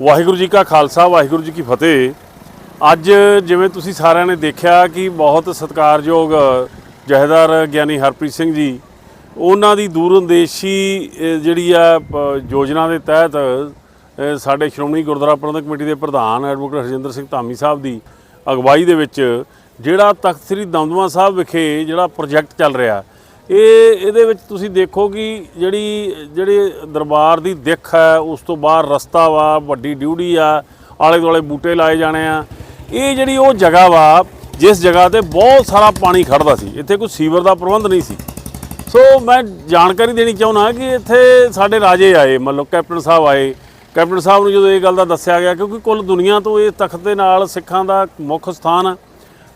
ਵਾਹਿਗੁਰੂ ਜੀ ਕਾ ਖਾਲਸਾ ਵਾਹਿਗੁਰੂ ਜੀ ਕੀ ਫਤਿਹ। ਅੱਜ ਜਿਵੇਂ ਤੁਸੀਂ ਸਾਰਿਆਂ ਨੇ ਦੇਖਿਆ ਕਿ ਬਹੁਤ ਸਤਿਕਾਰਯੋਗ ਜਹੇਦਾਰ ਗਿਆਨੀ ਹਰਪ੍ਰੀਤ ਸਿੰਘ ਜੀ ਉਹਨਾਂ ਦੀ ਦੂਰਅੰਦੇਸ਼ੀ ਅ, ਜਿਹੜੀ ਆ ਯੋਜਨਾ ਦੇ ਤਹਿਤ ਸਾਡੇ ਸ਼੍ਰੋਮਣੀ ਗੁਰਦੁਆਰਾ ਪ੍ਰਬੰਧਕ ਕਮੇਟੀ ਦੇ ਪ੍ਰਧਾਨ ਐਡਵੋਕੇਟ ਹਰਜਿੰਦਰ ਸਿੰਘ ਧਾਮੀ ਸਾਹਿਬ ਦੀ ਅਗਵਾਈ ਦੇ ਵਿੱਚ ਜਿਹੜਾ ਤਖਤ ਸ੍ਰੀ ਦਮਦਮਾ ਸਾਹਿਬ ਵਿਖੇ ਜਿਹੜਾ ਪ੍ਰੋਜੈਕਟ ਚੱਲ ਰਿਹਾ ਇਹ, ਇਹਦੇ ਵਿੱਚ ਤੁਸੀਂ ਦੇਖੋ ਕਿ ਜਿਹੜੀ, ਜਿਹੜੇ ਦਰਬਾਰ ਦੀ ਦਿੱਖ ਹੈ, ਉਸ ਤੋਂ ਬਾਹਰ ਰਸਤਾ ਵਾ, ਵੱਡੀ ਡਿਊਟੀ ਆ ਆਲੇ ਦੁਆਲੇ ਬੂਟੇ ਲਾਏ ਜਾਣੇ ਆ। ਇਹ ਜਿਹੜੀ ਉਹ ਜਗ੍ਹਾ ਵਾ, ਜਿਸ ਜਗ੍ਹਾ ਤੇ ਬਹੁਤ ਸਾਰਾ ਪਾਣੀ ਖੜਦਾ ਸੀ, ਇੱਥੇ ਕੋਈ ਸੀਵਰ ਦਾ ਪ੍ਰਬੰਧ ਨਹੀਂ ਸੀ। ਸੋ ਮੈਂ ਜਾਣਕਾਰੀ ਦੇਣੀ ਚਾਹੁੰਦਾ ਕਿ ਇੱਥੇ ਸਾਡੇ ਰਾਜੇ ਆਏ, ਮਤਲਬ ਕੈਪਟਨ ਸਾਹਿਬ ਆਏ। ਕੈਪਟਨ ਸਾਹਿਬ ਨੂੰ ਜਦੋਂ ਇਹ ਗੱਲ ਦਾ ਦੱਸਿਆ ਗਿਆ, ਕਿਉਂਕਿ ਕੁੱਲ ਦੁਨੀਆ ਤੋਂ ਇਹ ਤਖਤ ਦੇ ਨਾਲ ਸਿੱਖਾਂ ਦਾ ਮੁੱਖ ਸਥਾਨ ਆ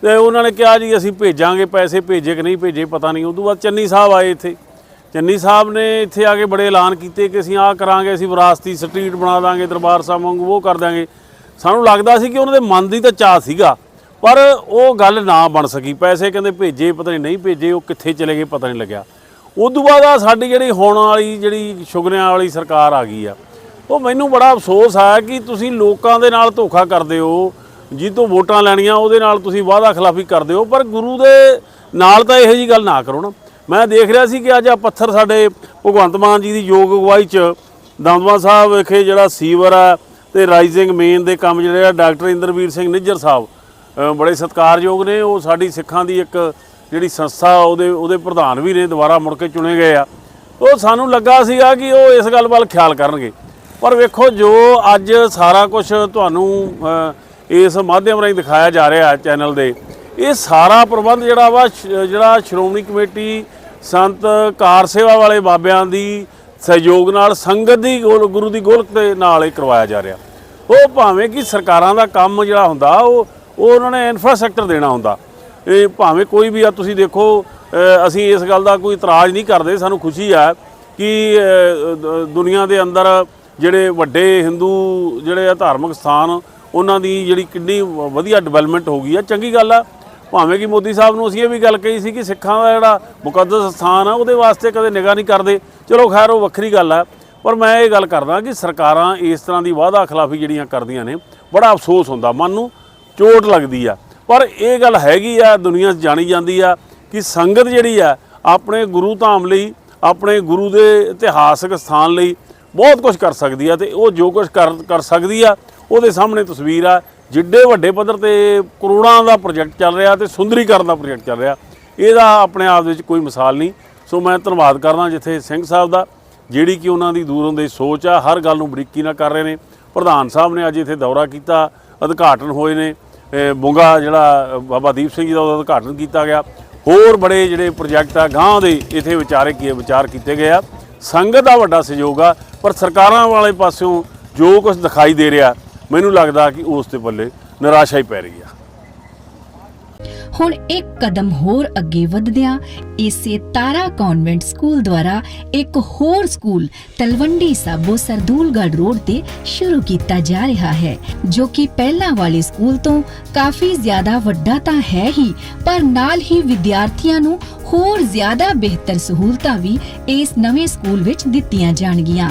ਤੇ ਉਹਨਾਂ ਨੇ ਕਿਹਾ ਜੀ, ਅਸੀਂ ਭੇਜਾਂਗੇ ਪੈਸੇ, ਭੇਜੇ ਕਿ ਨਹੀਂ ਭੇਜੇ ਪਤਾ ਨਹੀਂ। ਉਦੋਂ ਬਾਅਦ ਚੰਨੀ ਸਾਹਿਬ ਆਏ ਇੱਥੇ। ਚੰਨੀ ਸਾਹਿਬ ਨੇ ਇੱਥੇ ਆ ਕੇ ਬੜੇ ਐਲਾਨ ਕੀਤੇ ਕਿ ਅਸੀਂ ਆਹ ਕਰਾਂਗੇ, ਅਸੀਂ ਵਿਰਾਸਤੀ ਸਟਰੀਟ ਬਣਾ ਦਾਂਗੇ, ਦਰਬਾਰ ਸਾਹਿਬ ਵਾਂਗੂ ਉਹ ਕਰ ਦਾਂਗੇ। ਸਾਨੂੰ ਲੱਗਦਾ ਸੀ ਕਿ ਉਹਨਾਂ ਦੇ ਮਨ ਦੀ ਤਾਂ ਚਾਹ ਸੀਗਾ, ਪਰ ਉਹ ਗੱਲ ਨਾ ਬਣ ਸਕੀ। ਪੈਸੇ ਕਹਿੰਦੇ ਭੇਜੇ, ਪਤਾ ਨਹੀਂ ਨਹੀਂ ਭੇਜੇ, ਉਹ ਕਿੱਥੇ ਚਲੇ ਗਏ ਪਤਾ ਨਹੀਂ ਲੱਗਿਆ। ਉਦੋਂ ਬਾਅਦ ਆ ਸਾਡੀ ਜਿਹੜੀ ਹੋਣ ਵਾਲੀ, ਜਿਹੜੀ ਸ਼ੁਗਰਿਆਂ ਵਾਲੀ ਸਰਕਾਰ ਆ ਗਈ ਆ, ਉਹ ਮੈਨੂੰ ਬੜਾ ਅਫਸੋਸ ਆਇਆ ਕਿ ਤੁਸੀਂ ਲੋਕਾਂ ਦੇ ਨਾਲ ਧੋਖਾ ਕਰਦੇ ਹੋ। ਜਿਹ ਤੋਂ ਵੋਟਾਂ ਲੈਣੀਆਂ, ਉਹਦੇ ਨਾਲ ਤੁਸੀਂ ਵਾਅਦਾ ਖਿਲਾਫੀ ਕਰਦੇ ਹੋ, ਪਰ ਗੁਰੂ ਦੇ ਨਾਲ ਤਾਂ ਇਹੋ ਜੀ ਗੱਲ ਨਾ ਕਰੋ ਨਾ। ਮੈਂ ਦੇਖ ਰਿਹਾ ਸੀ ਕਿ ਅੱਜ ਆ ਪੱਥਰ ਸਾਡੇ ਭਗਵੰਤ ਮਾਨ ਜੀ ਦੀ ਯੋਗ ਅਗਵਾਈ ਚ ਦਮਦਮਾ ਸਾਹਿਬ ਵਿਖੇ ਜਿਹੜਾ ਸੀਵਰ ਆ ਤੇ ਰਾਈਜ਼ਿੰਗ ਮੇਨ ਦੇ ਕੰਮ ਜਿਹੜੇ ਆ, ਡਾਕਟਰ ਇੰਦਰਵੀਰ ਸਿੰਘ ਨਿੱਜਰ ਸਾਹਿਬ ਬੜੇ ਸਤਿਕਾਰਯੋਗ ਨੇ। ਉਹ ਸਾਡੀ ਸਿੱਖਾਂ ਦੀ ਇੱਕ ਜਿਹੜੀ ਸੰਸਥਾ, ਉਹਦੇ ਉਹਦੇ ਪ੍ਰਧਾਨ ਵੀ ਨੇ, ਦੁਬਾਰਾ ਮੁੜ ਕੇ ਚੁਣੇ ਗਏ ਆ। ਉਹ ਸਾਨੂੰ ਲੱਗਾ ਸੀਗਾ ਕਿ ਉਹ ਇਸ ਗੱਲ ਵੱਲ ਖਿਆਲ ਕਰਨਗੇ। ਪਰ ਵੇਖੋ, ਜੋ ਅੱਜ ਸਾਰਾ ਕੁਝ ਤੁਹਾਨੂੰ ਇਸ ਮਾਧਿਅਮ ਰਾਹੀਂ ਦਿਖਾਇਆ ਜਾ ਰਿਹਾ ਚੈਨਲ ਦੇ। ਇਹ ਸਾਰਾ ਪ੍ਰਬੰਧ ਜਿਹੜਾ ਵਾ ਜਿਹੜਾ ਸ਼੍ਰੋਮਣੀ ਕਮੇਟੀ, ਸੰਤ ਕਾਰ ਸੇਵਾ ਵਾਲੇ ਬਾਬਿਆਂ ਦੀ ਸਹਿਯੋਗ ਨਾਲ ਸੰਗਤ ਦੀ ਗੋਲ- ਗੁਰੂ ਦੀ ਗੋਲਕ ਦੇ ਨਾਲ ਇਹ ਕਰਵਾਇਆ ਜਾ ਰਿਹਾ। ਉਹ ਭਾਵੇਂ ਕਿ ਸਰਕਾਰਾਂ ਦਾ ਕੰਮ ਜਿਹੜਾ ਹੁੰਦਾ, ਉਹ ਉਹ ਉਹਨਾਂ ਨੇ ਇਨਫਰਾਸਟ੍ਰਕਚਰ ਦੇਣਾ ਹੁੰਦਾ। ਇਹ ਭਾਵੇਂ ਕੋਈ ਵੀ ਆ, ਤੁਸੀਂ ਦੇਖੋ ਅਸੀਂ ਇਸ ਗੱਲ ਦਾ ਕੋਈ ਇਤਰਾਜ਼ ਨਹੀਂ ਕਰਦੇ, ਸਾਨੂੰ ਖੁਸ਼ੀ ਆ ਕਿ ਦੁਨੀਆ ਦੇ ਅੰਦਰ ਜਿਹੜੇ ਵੱਡੇ ਹਿੰਦੂ ਜਿਹੜੇ ਆ ਧਾਰਮਿਕ ਸਥਾਨ ਉਹਨਾਂ ਦੀ ਜਿਹੜੀ ਕਿੰਨੀ ਵ- ਵਧੀਆ ਡਿਵੈਲਪਮੈਂਟ ਹੋ ਗਈ ਆ, ਚੰਗੀ ਗੱਲ ਆ। ਭਾਵੇਂ ਕਿ ਮੋਦੀ ਸਾਹਿਬ ਨੂੰ ਅਸੀਂ ਇਹ ਵੀ ਗੱਲ ਕਹੀ ਸੀ ਕਿ ਸਿੱਖਾਂ ਦਾ ਜਿਹੜਾ ਮੁਕੱਦਸ ਸਥਾਨ ਆ, ਉਹਦੇ ਵਾਸਤੇ ਕਦੇ ਨਿਗਾਹ ਨਹੀਂ ਕਰਦੇ। ਚਲੋ ਖੈਰ, ਉਹ ਵੱਖਰੀ ਗੱਲ ਆ। ਪਰ ਮੈਂ ਇਹ ਗੱਲ ਕਰਦਾ ਕਿ ਸਰਕਾਰਾਂ ਇਸ ਤਰ੍ਹਾਂ ਦੀ ਵਾਅਦਾ ਖਿਲਾਫੀ ਜਿਹੜੀਆਂ ਕਰਦੀਆਂ ਨੇ, ਬੜਾ ਅਫਸੋਸ ਹੁੰਦਾ, ਮਨ ਨੂੰ ਚੋਟ ਲੱਗਦੀ ਆ। ਪਰ ਇਹ ਗੱਲ ਹੈਗੀ ਆ, ਦੁਨੀਆ 'ਚ ਜਾਣੀ ਜਾਂਦੀ ਆ ਕਿ ਸੰਗਤ ਜਿਹੜੀ ਆ, ਆਪਣੇ ਗੁਰੂ ਧਾਮ ਲਈ, ਆਪਣੇ ਗੁਰੂ ਦੇ ਇਤਿਹਾਸਕ ਸਥਾਨ ਲਈ ਬਹੁਤ ਕੁਝ ਕਰ ਸਕਦੀ ਆ ਤੇ ਉਹ ਜੋ ਕੁਝ ਕਰ ਕਰ ਸਕਦੀ ਆ ਉਹਦੇ ਸਾਹਮਣੇ ਤਸਵੀਰ ਆ, ਜਿੱਡੇ ਵੱਡੇ ਪੱਧਰ ਤੇ ਕਰੋੜਾਂ ਦਾ ਪ੍ਰੋਜੈਕਟ ਚੱਲ ਰਿਹਾ ਤੇ ਸੁੰਦਰੀਕਰਨ ਦਾ ਪ੍ਰੋਜੈਕਟ ਚੱਲ ਰਿਹਾ। ਇਹਦਾ ਆਪਣੇ ਆਪ ਵਿੱਚ ਕੋਈ ਮਿਸਾਲ ਨਹੀਂ। ਸੋ ਮੈਂ ਧੰਨਵਾਦ ਕਰਦਾ ਜਿੱਥੇ ਸਿੰਘ ਸਾਹਿਬ ਦਾ, ਜਿਹੜੀ ਕਿ ਉਹਨਾਂ ਦੀ ਦੂਰੋਂ ਦੀ ਸੋਚ ਆ, ਹਰ ਗੱਲ ਨੂੰ ਬਰੀਕੀ ਨਾਲ ਕਰ ਰਹੇ ਨੇ। ਪ੍ਰਧਾਨ ਸਾਹਿਬ ਨੇ ਅੱਜ ਇੱਥੇ ਦੌਰਾ ਕੀਤਾ, ਉਦਘਾਟਨ ਹੋਏ ਨੇ। ਇਹ ਬੁੰਗਾ ਜਿਹੜਾ ਬਾਬਾ ਦੀਪ ਸਿੰਘ ਜੀ ਦਾ ਉਹਦਾ ਉਦਘਾਟਨ ਕੀਤਾ ਗਿਆ। ਹੋਰ ਬੜੇ ਜਿਹੜੇ ਪ੍ਰੋਜੈਕਟ ਆ, ਗਾਂਹ ਦੇ ਇੱਥੇ ਵਿਚਾਰੇ ਕੀ ਵਿਚਾਰ ਕੀਤੇ ਗਏ ਆ। ਸੰਗਤ ਦਾ ਵੱਡਾ ਸਹਿਯੋਗ ਆ, ਪਰ ਸਰਕਾਰਾਂ ਵਾਲੇ ਪਾਸਿਓਂ ਜੋ ਕੁਝ ਦਿਖਾਈ ਦੇ ਰਿਹਾ ਮੈਨੂੰ ਲੱਗਦਾ ਕਿ ਉਸ ਦੇ ਪੱਲੇ ਨਿਰਾਸ਼ਾ ਹੀ ਪੈ ਰਹੀ ਆ। ਹੁਣ ਇੱਕ ਕਦਮ ਹੋਰ ਅੱਗੇ ਵਧਦਿਆਂ ਇਸੇ ਤਾਰਾ ਕਨਵੈਂਟ ਸਕੂਲ ਦੁਆਰਾ ਇੱਕ ਹੋਰ ਸਕੂਲ ਤਲਵੰਡੀ ਸਾਬੋ ਸਰਦੂਲਗੜ੍ਹ ਰੋਡ ਤੇ ਸ਼ੁਰੂ ਕੀਤਾ ਜਾ ਰਿਹਾ ਹੈ, ਜੋ ਕਿ ਪਹਿਲਾਂ ਵਾਲੇ ਸਕੂਲ ਤੋਂ ਕਾਫੀ ਜ਼ਿਆਦਾ ਵੱਡਾ ਤਾਂ ਹੈ ਹੀ, ਪਰ ਨਾਲ ਹੀ ਵਿਦਿਆਰਥੀਆਂ ਨੂੰ ਹੋਰ ਜ਼ਿਆਦਾ ਬਿਹਤਰ ਸਹੂਲਤਾਂ ਵੀ ਇਸ ਨਵੇਂ ਸਕੂਲ ਵਿੱਚ ਦਿੱਤੀਆਂ ਜਾਣਗੀਆਂ।